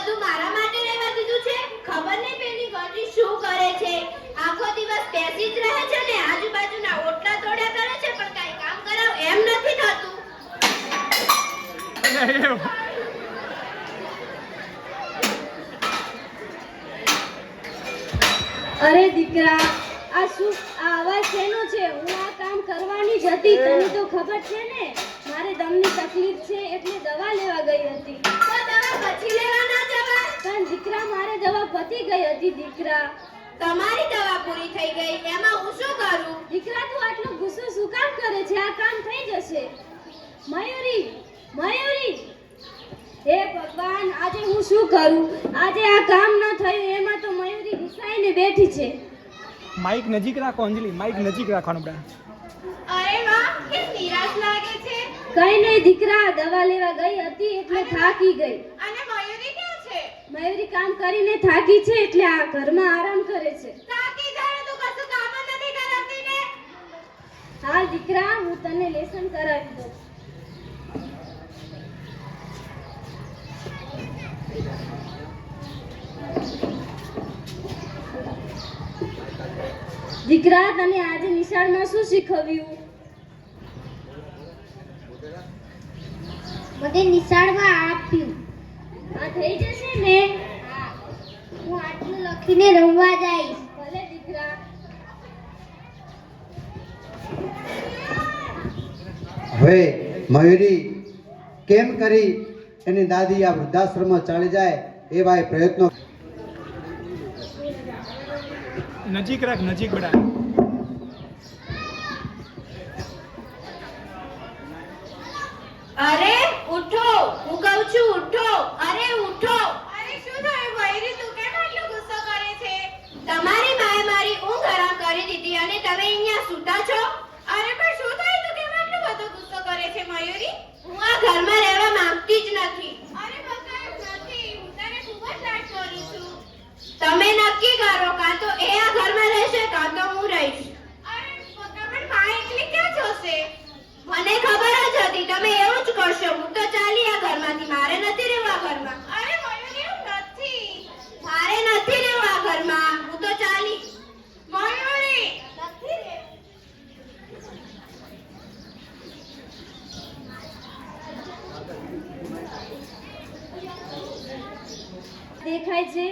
બધું મારા માટે રહેવા દીધું છે? ખબર નહીં પેલી ગોટી શું કરે છે? આખો દિવસ બેસી જ રહે છે ને? આજુબાજુના ઓટલા તોડ્યા કરે છે પણ કાઈ કામ કરાવ એમ નથી થતું. અરે દીકરા આ શું આ અવાજ શેનો છે? હું આ કામ કરવાની જ હતી તને તો ખબર છે ને? મારે દમની તકલીફ છે એટલે દવા લેવા ગઈ હતી. તો દવા પછી લેવા ના જવાય પણ દીકરા મારે દવા પતી ગઈ હતી દીકરા. તમારી દવા પૂરી થઈ ગઈ એમાં હું શું કરું? દીકરા તું આટલો ગુસ્સો શું કામ કરે છે? આ કામ થઈ જશે. મયુરી મયુરી. હે ભગવાન આજે હું શું કરું? આજે આ કામ ન થયું એમાં તો મયુરી ગુસાઈને બેઠી છે. માઇક નજીક રાખો અંજલિ માઇક નજીક રાખવાનું બેટા અરે વાહ કે નિરાશ લાગે છે? કઈ નહીં દીકરા દવા લેવા ગઈ હતી એટલે થાકી ગઈ. મયુરી કામ કરીને થાકી છે એટલે આ ઘરમાં આરામ કરે છે. થાકી જાય તો કશું કામ નથી કરાવતી ને. હા દીકરા હું તને લેસન કરાવી દઉં. દીકરા તને આજે નિશાળમાં શું શીખવ્યું? મને નિશાળમાં આપ્યું. આ થઈ ને હું આટલું લખીને રમવા જઈશ. ભલે દીકરા. હવે મયુરી કેમ કરી એની દાદી આ વૃદ્ધાશ્રમમાં ચાલી જાય એવા એ પ્રયત્નો? નજીક રાખ નજીક બડા અરે ઉઠો હું કહું છું ઉઠો. અરે ઉઠો. અરે શું થયું વૈરી તું કેમ આટલો ગુસ્સો કરે છે? તમારી માએ મારી ઊંઘ હરામ કરી દીધી અને તમે અહીંયા સૂતા છો? અરે પણ શું થયું? તું કેમ આટલો બધો ગુસ્સો કરે છે મયુરી? હું આ ઘરમાં રહેવા માંગતી જ નથી. અરે બકાયું નથી. હું તને ખૂબ જ લાડ કરું છું. તમે નક્કી કરો કાં તો એ આ ઘરમાં રહેશે કાં તો હું રહીશ. અરે પણ મા એકલી ક્યાં જશે? મને ખબર જ હતી. તમે એવું જ કરશો. હું તો ચાલી આ ઘરમાંથી. મારે નથી રહેવા ઘરમાં. અરે મયુરી એવું નથી. મારે નથી રહેવા ઘરમાં. હું તો ચાલી. મયુરી નથી દેખાય છે?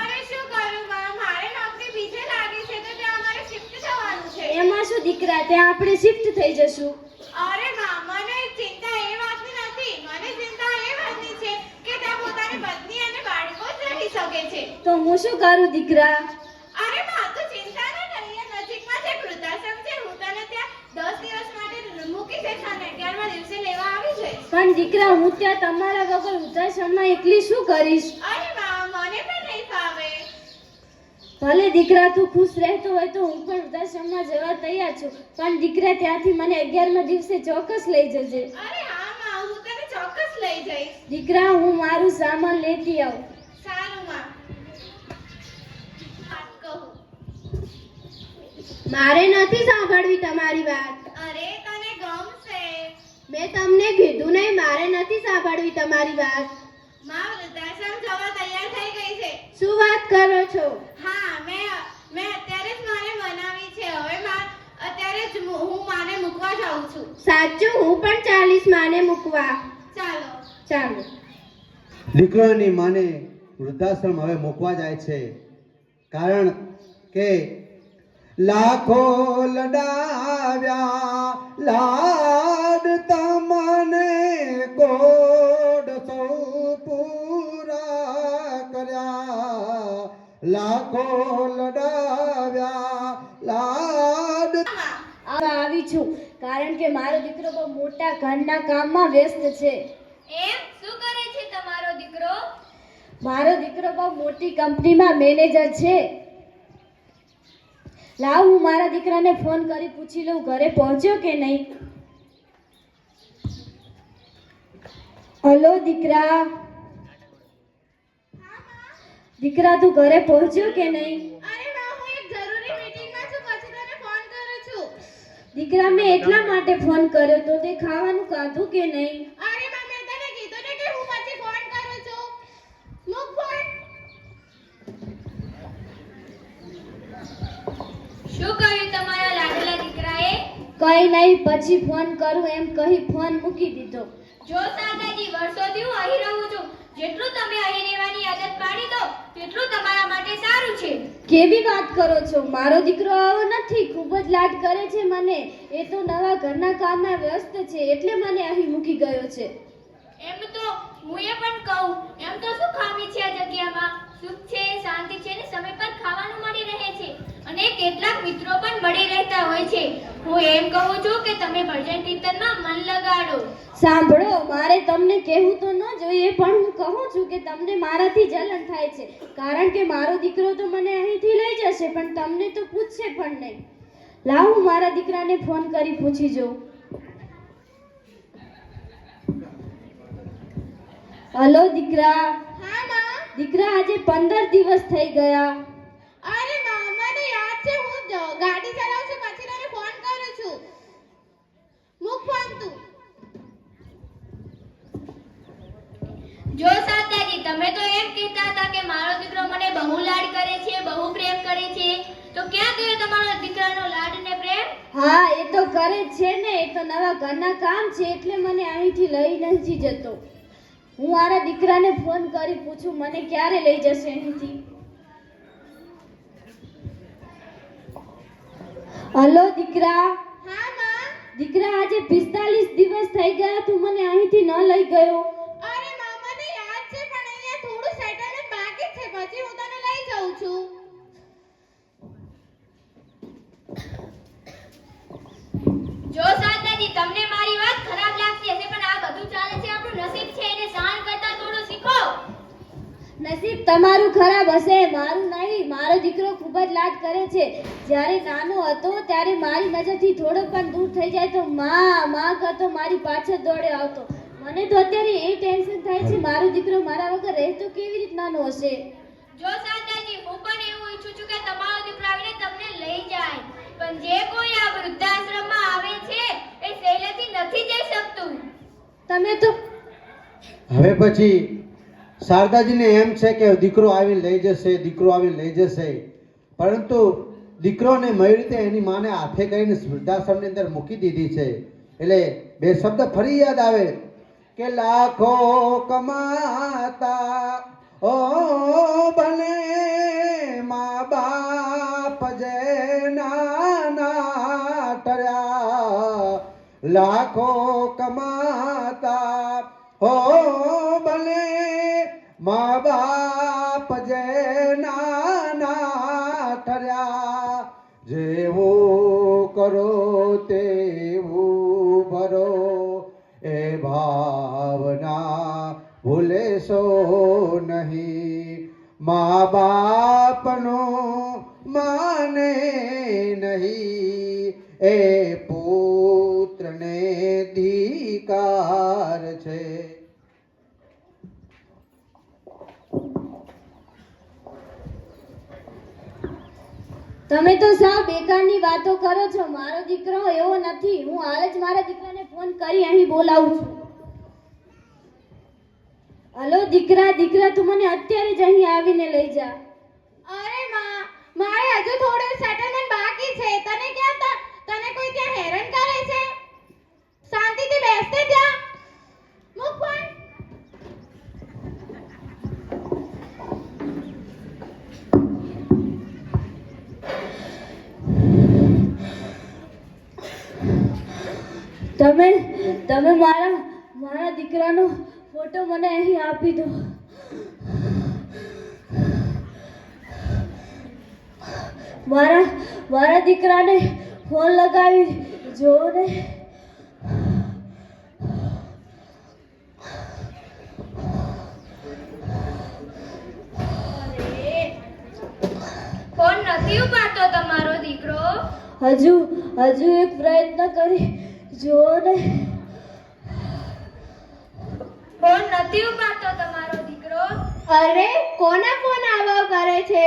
અરે શું કરું? માં મારે નોકરી બીજે લાગી છે તો ત્યાં અમારે શિફ્ટ થવાનું છે. એમાં શું દીકરા? ત્યાં આપણે શિફ્ટ થઈ જશું અરે માં મને ચિંતા એ વાતની નથી મને ચિંતા એ વાતની છે કે ત્યાં પોતાની અને બાળકો જ રહી શકે છે. તો હું શું કરું દીકરા? અરે માં તો ચિંતા ન કરીએ નજીકમાં છે વૃદ્ધાશ્રમ છે હું તને ત્યાં દસ દિવસ માટે મૂકી દઈશ અને અગિયારમા દિવસે લેવા આવી જઈશ. પણ દીકરા હું ત્યાં તમારા વગર વૃદ્ધાશ્રમમાં એકલી શું કરીશ? અરે માં મને પણ નહીં ફાવે. ભલે દીકરા તું ખુશ રહેતો હોય તો હું પણ વૃદ્ધાશ્રમમાં જવા તૈયાર છું. પણ દીકરા ત્યાંથી મને અગિયારમા દિવસે ચોક્કસ લઈ જજે. અરે ચોક્કસ લઈ જઈશ. દીકરા હું મારું સામાન લેતી આવું. સારું માં. વાત કહું. મારે નથી સાંભળવી તમારી વાત. અરે તને ગમશે. મેં તમને કીધું નહીં મારે નથી સાંભળવી તમારી વાત. માં વૃદ્ધાશ્રમ જવા તૈયાર થઈ ગઈ છે. શું વાત કરો છો? હા મેં મેં અત્યારે જ મારે મનાવી છે. હવે માં અત્યારે જ હું માને મૂકવા જાઉં છું. સાચું હું પણ ચાલીસ માને મૂકવા. ચાલો. દીકરાની માને વૃદ્ધાશ્રમ હવે મૂકવા જાય છે. કારણ કે લાખો લડાવ્યા લાડ તમને કોડ સૌ પૂરા કર્યા. લાખો લડાવ્યા લાડ આવા આવી છું. કારણ કે મારો દીકરો બહુ મોટા ઘરના કામમાં વ્યસ્ત છે. એમ શું કરે છે તમારો દીકરો મારો દીકરો બહુ મોટી કંપનીમાં મેનેજર છે. લાવ હું મારા દીકરાને ફોન કરી પૂછી લઉં ઘરે પહોંચ્યો કે નહીં? હલો દીકરા. દીકરા તું ઘરે પહોંચ્યો કે નહીં? દીકરા મેં એટલા માટે ફોન કર્યો તો તે ખાવાનું ખાધું કે નહીં અરે માં મેં તને કીધું ને કે હું પછી ફોન કરું છું મૂક કઈ નહીં પછી ફોન કરું એમ કહી ફોન મૂકી દીધો. જો દાદાજી વર્ષોથી હું અહીં રહું છું. જેટલું તમે અહીં રહેવાની આદત પાડી દો તેટલું તમારા માટે સારું છે. કેવી વાત કરો છો? મારો દીકરો આવો નથી ખૂબ જ લાડ કરે છે મને. એ તો નવા ઘરના કામમાં વ્યસ્ત છે એટલે મને અહીં મૂકી ગયો છે. એમ તો હું એ પણ કહું એમ તો શું ખામી છે આ જગ્યામાં? સુખ છે શાંતિ છે ને સમય પર ખાવાનું મળી રહે છે. અને કેટલાક મિત્રો પણ મળી રહેતા હોય છે. હું એમ કહું છું કે તમે ભજન કીર્તનમાં મન લગાડો. સાંભળો મારે તમને કહેવું તો ન જોઈએ પણ હું કહું છું કે તમને મારાથી જલન થાય છે. કારણ કે મારો દીકરો તો મને અહીંથી લઈ જશે પણ તમને તો પૂછશે પણ નહીં. લાવ હું મારા દીકરાને ફોન કરી પૂછી જોઉં. હલો દીકરા. દીકરા આજે પંદર દિવસ થઈ ગયા. તો ક્યાં ગયો તમારો દીકરાનો લાડ ને પ્રેમ? હા એ તો કરે જ છે ને એ તો નવા ઘરના કામ છે એટલે મને અહીંથી લઈ નથી જતો. હું મારા દીકરાને ફોન કરી પૂછું મને ક્યારે લઈ જશે અહીંથી? હલો દીકરા. હા માં. દીકરા આજે પિસ્તાલીસ દિવસ થઈ ગયા તું મને અહીંથી ન લઈ ગયો. અરે માં મને યાદ છે પણ અહીંયા થોડું સેટલમેન્ટ બાકી છે. પછી હું તને લઈ જાઉં છું. જો સાદાજી તમને મારી વાત ખરાબ લાગતી હશે પણ આ બધું ચાલે છે આપણું નસીબ છે એને સહન કરતા થોડું શીખો. નસીબ તમારું ખરાબ હશે મારું નહીં મારો દીકરો ખૂબ જ લાડ કરે છે. જ્યારે નાનો હતો ત્યારે મારી નજરથી થોડો પણ દૂર થઈ જાય તો માં માં કરતો મારી પાછળ દોડે આવતો. મને તો અત્યારે એ ટેન્શન થાય છે મારો દીકરો મારા વગર રહેતો કેવી રીતનાનો હશે? જો સાદાજી હું પણ એવું ઈચ્છું છું કે તમારો દીકરો આવીને તમને લઈ જાય. પણ જે કોઈ આ વૃદ્ધાશ્રમમાં આવે છે એ સહેલેથી નથી જઈ શકતું તમે તો હવે પછી શારદાજીને એમ છે કે દીકરો આવીને લઈ જશે, દીકરો આવીને લઈ જશે. પરંતુ દીકરોને મય રીતે એની માને હાથે કરીને વૃદ્ધાશ્રમની અંદર મૂકી દીધી છે. એટલે બે શબ્દ ફરી યાદ આવે કે લાખો કમાતા, ઓ બને મા બાપ જે નાના ટર્યા લાખો કમાતા ભૂલેશો નહીં. મા બાપનો માને નહીં. એ પુત્રને ધિકાર છે. તમે તો સાવ બેકારની વાતો કરો છો. મારો દીકરો એવો નથી. હું હાલ જ મારા દીકરાને ફોન કરી અહીં બોલાવું છું. હલો દીકરા દીકરા તું મને અત્યારે જ અહીં આવીને લઈ જા. અરે માં મારે હજુ થોડું સેટલમેન્ટ બાકી છે. તને ક્યાં તને કોઈ ત્યાં હેરાન કરે છે? શાંતિથી બેસતે ત્યાં. મૂક તમે તમે મારા મારા દીકરાનો ફોટો મને અહીં આપી દો. મારા મારા દીકરાને ફોન લગાવી જો ને. ફોન નથી ઉપાડતો તમારો દીકરો? હજુ હજુ એક પ્રયત્ન કરી જો ને. ફોન નથી ઉપાડતો તમારો દીકરો? અરે કોના ફોન આવા કરે છે?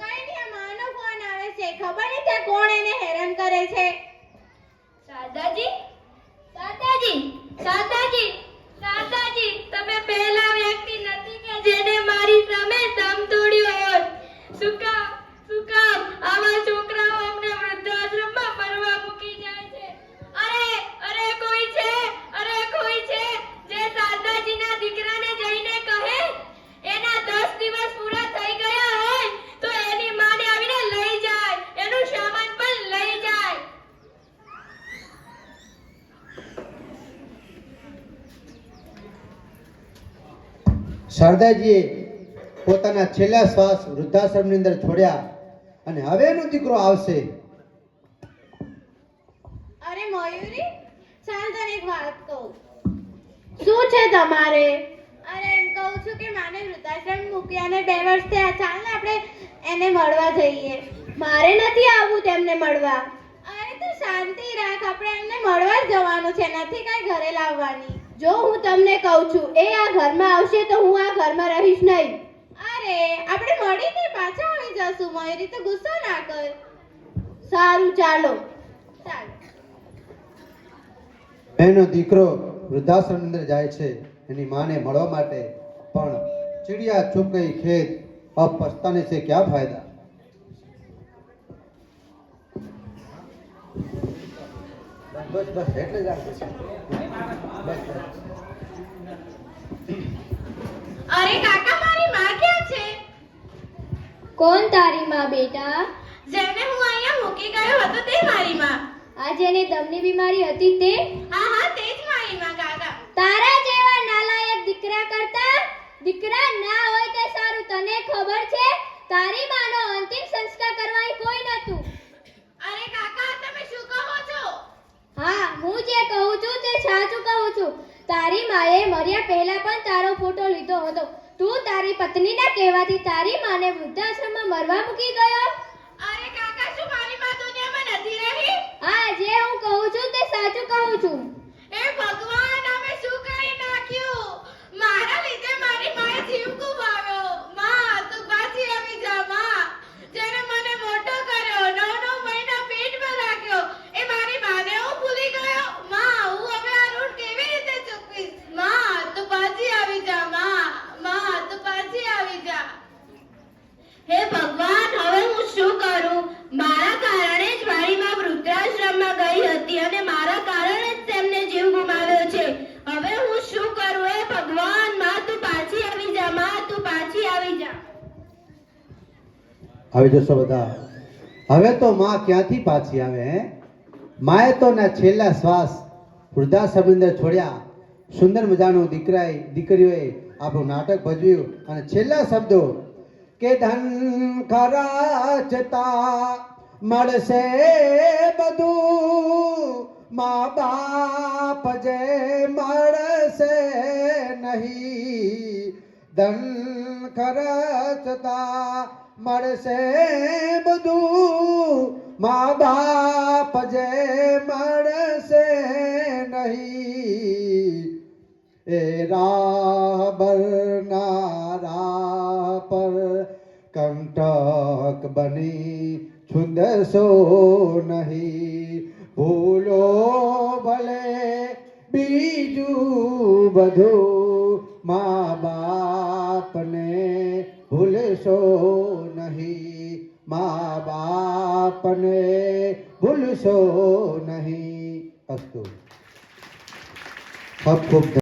કઈ નહીં માનો ફોન આવે છે. ખબર નહીં ત્યાં કોણ એને હેરાન કરે છે? દાદાજી દાદાજી દાદાજી દાદાજી તમે પહેલા વ્યક્તિ નથી કે જેને મારી સામે દમ તોડ્યો હોય શું કામ શું કામ આવા છોકરાઓ અમને વૃદ્ધાશ્રમમાં મરવા મૂકી જાય છે શારદાજીએ પોતાના છેલ્લા શ્વાસ વૃદ્ધાશ્રમની અંદર છોડ્યા અને હવે એનો દીકરો આવશે. અરે મયુરી શારદા એક વાત કહું. શું છે તમારે? અરે એમ કહું છું કે માને વૃદ્ધાશ્રમ મૂક્યા ને બે વર્ષ થયા. ચાલ ને આપણે એને મળવા જઈએ. મારે નથી આવવું તેમને મળવા. અરે તું શાંતિ રાખ, આપણે એમને મળવા જ જવાનું છે. નથી કાંઈ ઘરે લાવવાની. જો હું તમને કહું છું એ આ ઘરમાં આવશે તો હું આ ઘરમાં રહીશ નહીં. અરે આપણે મળીને પાછા આવી જશું મયુરી તો ગુસ્સો ના કર. સારું ચાલો. ચાલ. એનો દીકરો વૃદ્ધાશ્રમ અંદર જાય છે એની માને મળવા માટે પણ ચીડિયા ચૂપ ગઈ ખેત અબ પસ્તાને છે ક્યાં ફાયદા? બસ બસ એટલે જ આ બસ બસ. અરે કાકા મારી માં ક્યાં છે? કોણ તારી માં બેટા? જેને હું અહીંયા મૂકી ગયો હતો તે મારી માં. આ જેને દમની બીમારી હતી તે? હા હા તે જ મારી માં કાકા. તારા જેવા નાલાયક દીકરા કરતા દીકરા ના હોય તે સારું. તને ખબર છે? તારી માનો અંતિમ સંસ્કાર કરવા કોઈ નતું અરે કાકા તમે શું કહો છો હા હું જે કહું છું તે સાચું કહું છું તારી માએ મર્યા પહેલા પણ તારો ફોટો લીધો હતો. તું તારી પત્નીના કહેવાથી તારી માને વૃદ્ધાશ્રમમાં મરવા મૂકી ગયો? અરે કાકા શું મારી માં દુનિયામાં નથી રહી? હા જે હું કહું છું તે સાચું કહું છું એ ભગવાન અમે શું કરી નાખ્યું મારા લીધે મારી માએ જીવ ગુમાવ્યો માં તું પાછી આવી જા માં જેને મને મોટો કર્યો નવ નવ મહિના પેટમાં રાખ્યો એ મારી માને હું ભૂલી ગયો માં હું હવે આ ઋણ કેવી રીતે ચૂકવીશમાં તું પાછી આવી જા માં માં તું પાછી આવી જા હે ભગવાન હવે હું શું કરું મારા કારણે જ મારી માં વૃદ્ધાશ્રમમાં ગઈ હતી અને મારા કારણે જ તેમને જીવ ગુમાવ્યો છે હવે હું શું કરું હે ભગવાનમાં તું પાછી આવી જા માં તું પાછી આવી જા આવી જશો બધા. હવે તો માં ક્યાંથી પાછી આવે માએ તો ના છેલ્લા શ્વાસ વૃદ્ધાશ્રમની અંદર છોડ્યા. સુંદર મજાનું દીકરાએ, દીકરીઓએ આપણું નાટક ભજવ્યું અને છેલ્લા શબ્દો, કે ધન ખરાચતા મળશે બધું, મા બાપ જે મળશે નહીં. ધન ખરચતા મળશે બધું. મા બાપ જે મળશે નહીં. એ રાબરના રાહ પર કંટક બની છુંદશો નહીં. ભૂલો ભલે બીજું બધું મા ભૂલશો નહીં. મા બાપને ભૂલશો નહીં. અસ્તુ. ખૂબ ખૂબ